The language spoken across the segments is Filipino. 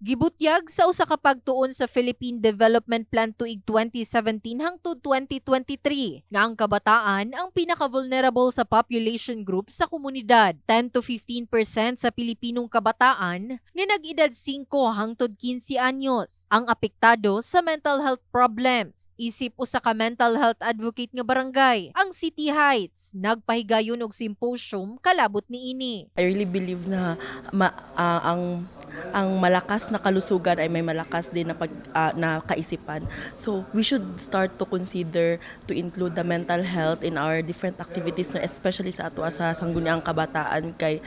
Gibutyag sa usa ka pagtuon sa Philippine Development Plan tuig 2017 hangtod 2023 nga ang kabataan ang pinaka-vulnerable sa population group sa komunidad. 10 to 15% sa Pilipinong kabataan nga nag-edad 5 hangtod 15 anyos ang apektado sa mental health problems. Isip usa ka mental health advocate nga barangay, ang City Heights, nagpahigayon og symposium kalabot niini. I really believe na ma- ah, ang ang malakas na kalusugan ay may malakas din na pag ah, na kaisipan. So we should start to consider to include the mental health in our different activities no especially sa ato sa sangguniang kabataan kay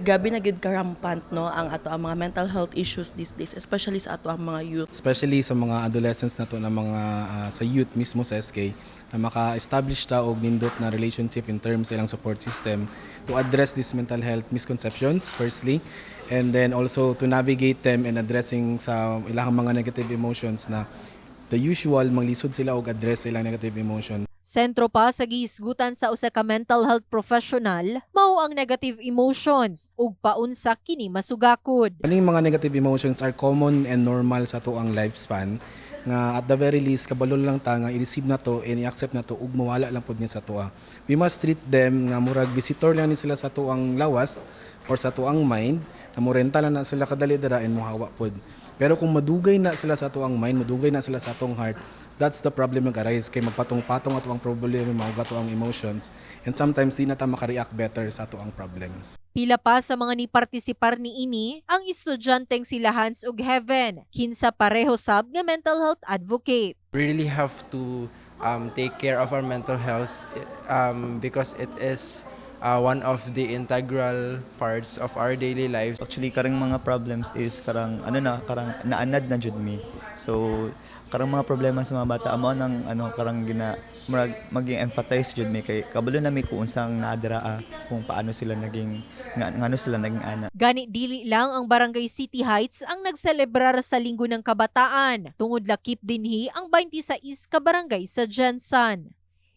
gabi na gid karampant no ang ato ang mga mental health issues these days especially sa ato ang mga youth. especially sa mga adolescents na to na mga ah, sa youth mismo sa SK na maka-establish ta og nindot na relationship in terms sa ilang support system to address these mental health misconceptions firstly and then also to navigate them and addressing sa ilang mga negative emotions na the usual manglisod sila og address ilang negative emotions Sentro pa sa gihisgutan sa usa ka mental health professional mao ang negative emotions ug paunsa kini masugakod. Kaning mga negative emotions are common and normal sa tuang lifespan nga at the very least kabalo lang ta nga i-receive na to and i-accept na to ug mawala lang pud niya sa tuwa. We must treat them nga murag visitor lang ni sila sa tuang lawas or sa tuang mind na morenta lang na sila kadali dara and mohawa pod. Pero kung madugay na sila sa tuang mind, madugay na sila sa tuang heart, that's the problem nga arise kay magpatong-patong ato ang problema mga ato ang emotions and sometimes di na ta makareact better sa ato ang problems. Pila pa sa mga ni partisipar ni ini ang estudyanteng sila Hans ug Heaven, kinsa pareho sab nga mental health advocate. we really have to um, take care of our mental health um, because it is uh, one of the integral parts of our daily lives. Actually, karang mga problems is karang ano na, karang naanad na jud mi. So, karang mga problema sa mga bata amo nang ano karang gina murag maging empathize jud mi kay kabalo na mi kung unsang naadraa kung paano sila naging nga, ngano sila naging ana. Gani dili lang ang Barangay City Heights ang nagselebrar sa Linggo ng Kabataan. Tungod lakip dinhi ang 26 ka barangay sa Jensan.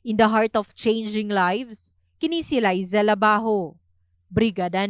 In the heart of changing lives, kini si Liza Labajo, Brigada.